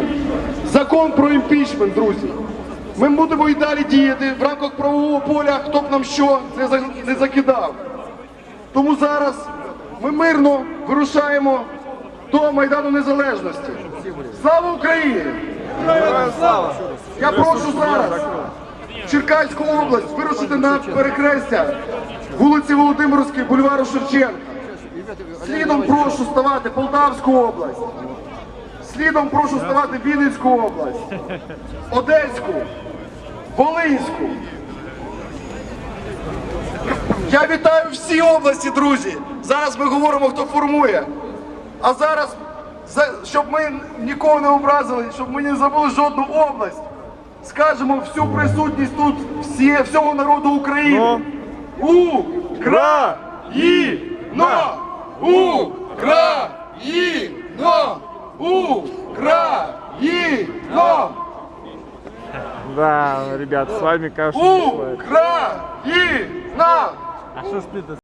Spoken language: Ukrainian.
імпічмент. Закон про імпічмент, друзі. Ми будемо і далі діяти в рамках правового поля, хто б нам що не закидав. Тому зараз ми мирно вирушаємо до Майдану Незалежності. Слава Україні! Я прошу зараз Черкаську область вирушити на перекрестя вулиці Володимирської, бульвару Шевченка. Слідом прошу ставати Полтавську область. Слідом прошу ставати Вінницьку область, Одеську, Волинську. Я вітаю всі області, друзі. Зараз ми говоримо, хто формує. А зараз, щоб ми нікого не образили, щоб ми не забули жодну область, скажемо всю присутність тут всі, всього народу України. Україна! Україна! Україна! Да, ребят, с вами кажется, Украина! А что спит